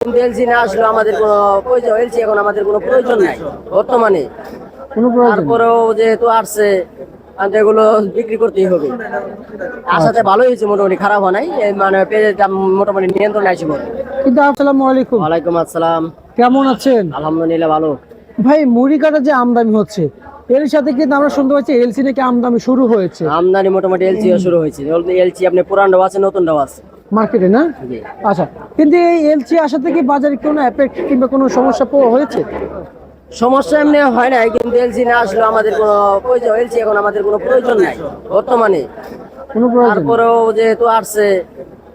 কিন্তু এলসি না আসলে আমাদের কোনো প্রয়োজন এলসি এখন আমাদের কোনো প্রয়োজন নাই বর্তমানে। কোনো তারপরেও যেহেতু আসছে এগুলো বিক্রি করতেই হবে। আসাতে ভালোই হয়েছে মোটামুটি খারাপ হয় নাই। মানে পেঁয়াজের দাম মোটামুটি নিয়ন্ত্রণে আসে কিন্তু আসসালামু আলাইকুম। ওয়ালাইকুম আসসালাম। কেমন আছেন? আলহামদুলিল্লাহ ভালো। ভাই মুড়ি কাটা যে আমদানি হচ্ছে এর সাথে কিন্তু আমরা শুনতে পাচ্ছি এলসি নাকি আমদানি শুরু হয়েছে। আমদানি মোটামুটি এলসি শুরু হয়েছে। এলসি আপনি পুরানটাও আছে নতুনটাও আছে। মার্কেটে না? আচ্ছা কিন্তু এই এলসি আসা থেকে বাজারে কোনো এফেক্ট কিংবা কোনো সমস্যা হয়েছে? সমস্যা এমনি হয় নাই কিন্তু এলসি না আসলে আমাদের কোনো প্রয়োজন এলসি এখন আমাদের কোনো প্রয়োজন নাই বর্তমানে। কোনো প্রয়োজন নেই। তারপরেও যেহেতু আসছে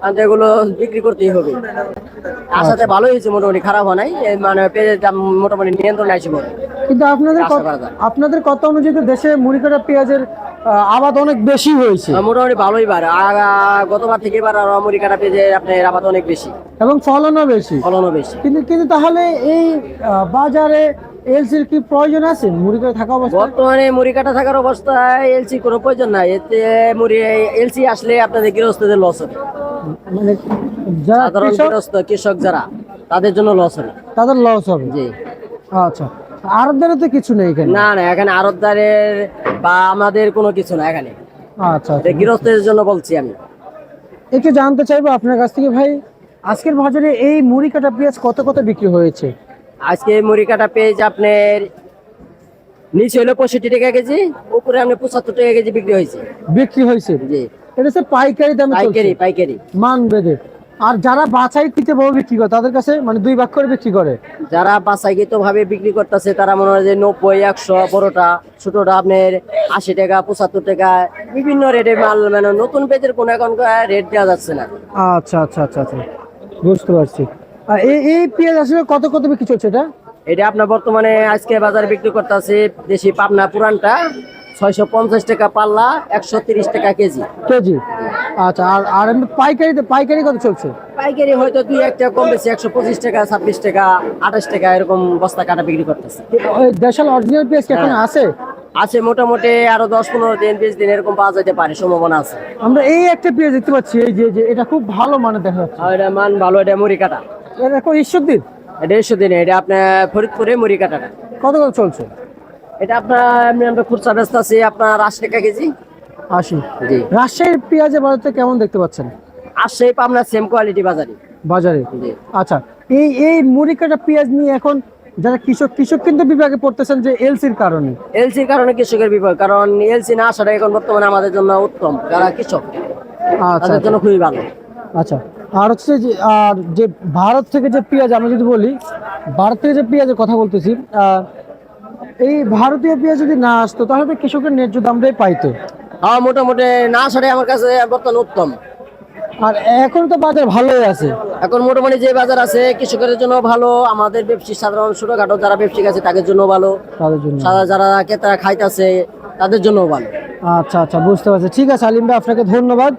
আর এগুলো বিক্রি করতেই হবে। আসাতে ভালোই হয়েছে মোটামুটি খারাপ হয় নাই মানে পেঁয়াজের দাম মোটামুটি নিয়ন্ত্রণে আসে মোট কিন্তু আপনাদের আপনাদের কত অনুযায়ী দেশে মুড়ি কাটা পেঁয়াজের আবাদ অনেক বেশি হয়েছে। মোটামুটি ভালোই বার গতবার থেকে এবার মুড়ি কাটা পেঁয়াজের আপনার আবাদ অনেক বেশি। এবং ফলনও বেশি। ফলনও বেশি। কিন্তু কিন্তু তাহলে এই বাজারে এলসির কি প্রয়োজন আছে? মুড়ি কাটা থাকা অবস্থা বর্তমানে মুড়ি কাটা থাকার অবস্থায় এলসি কোনো প্রয়োজন নাই। এতে মুড়ি এলসি আসলে আপনাদের গৃহস্থদের লস হবে। মানে যারা সাধারণ গৃহস্থ কৃষক যারা তাদের জন্য লস হবে। তাদের লস হবে? জি। আচ্ছা। আরবদারে তো কিছু নেই এখানে? না না এখানে আড়তদারের বা আমাদের কোনো কিছু না এখানে। আচ্ছা গৃহস্থের জন্য বলছি আমি। একটু জানতে চাইব আপনার কাছ থেকে ভাই আজকের বাজারে এই মুড়ি কাটা পেঁয়াজ কত কত বিক্রি হয়েছে? আজকে মুড়ি কাটা পেঁয়াজ আপনার নিচে হলো পঁয়ষট্টি টাকা কেজি উপরে আপনি পঁচাত্তর টাকা কেজি বিক্রি হয়েছে। বিক্রি হয়েছে? জি। এটা হচ্ছে পাইকারি দামে পাইকারি পাইকারি। মান বেঁধে আর যারা বাছাই কিতে বড় বিক্রি করে তাদের কাছে মানে দুই ভাগ করে বিক্রি করে। যারা বাসাইকৃত ভাবে বিক্রি করতেছে তারা মনে হয় যে নব্বই একশো বড়টা ছোটটা আপনার আশি টাকা পঁচাত্তর টাকা বিভিন্ন রেটে মাল মানে নতুন পেজের কোনো এখন রেট দেওয়া যাচ্ছে না। আচ্ছা আচ্ছা আচ্ছা আচ্ছা। বুঝতে পারছি। আর এই এই পেঁয়াজ আসলে কত কত বিক্রি চলছে এটা? এটা আপনার বর্তমানে আজকে বাজারে বিক্রি করতেছে দেশি পাবনা পুরানটা ছয়শো পঞ্চাশ টাকা পাল্লা একশো তিরিশ টাকা কেজি। কেজি? আচ্ছা আর আর এমনি পাইকারিতে পাইকারি কত চলছে? পাইকারি হয়তো দুই একটা কম বেশি একশো পঁচিশ টাকা ছাব্বিশ টাকা আঠাশ টাকা এরকম বস্তা কাটা বিক্রি করতেছে। দেশাল অরিজিনাল পেঁয়াজ এখন হ্যাঁ। আছে? আছে মোটামুটি আরও দশ পনেরো দিন বিশ দিন এরকম পাওয়া যেতে পারে সম্ভাবনা আছে। আমরা এই একটা পেঁয়াজ দেখতে পাচ্ছি এই যে এটা খুব ভালো মানে দেখা যাচ্ছে। আর এটা মান ভালো এটা মুড়ি কাটা। এটা এখন ঈশ্বরদীপ এটা দেড়শো দিনে এটা আপনার ফরিদপুরে মুড়ি কাটাটা। কত কত চলছে? এটা আপনার এমনি আমরা খুচরা ব্যস্ত আছি আপনার আশি টাকা কেজি। আশি? জি। রাজশাহীর পেঁয়াজের বাজারতে কেমন দেখতে পাচ্ছেন? সেই পাবনা সেম কোয়ালিটি বাজারে। বাজারে? আচ্ছা এই এই মুড়ি কাটা পেঁয়াজ নিয়ে এখন যারা কৃষক কৃষক কিন্তু বিভাগে পড়তেছেন যে এলসির কারণে। এলসির কারণে কৃষকের বিপদ কারণ এলসি না আসাটা এখন বর্তমানে আমাদের জন্য উত্তম যারা কৃষক। আচ্ছা। তাদের জন্য খুবই ভালো। আচ্ছা আর হচ্ছে যে আর যে ভারত থেকে যে পেঁয়াজ আমরা যদি বলি ভারত থেকে যে পেঁয়াজের কথা বলতেছি আহ, এই ভারতীয় পেঁয়াজ যদি না আসতো তাহলে কৃষকের ন্যায্য দামটাই পাইতো। হ্যাঁ মোটামুটি না আসাটাই আমার কাছে বর্তমানে উত্তম। আর এখন তো বাজার ভালোই আছে। এখন মোটামুটি যে বাজার আছে কৃষকের জন্য ভালো আমাদের ব্যবসায়ী সাধারণ ছোটখাটো যারা ব্যবসায়িক আছে তাদের জন্য ভালো। তাদের জন্য। যারা ক্রেতারা খাইতেছে তাদের জন্য ভালো। আচ্ছা আচ্ছা বুঝতে পারছি। ঠিক আছে আলিম ভাই আপনাকে ধন্যবাদ।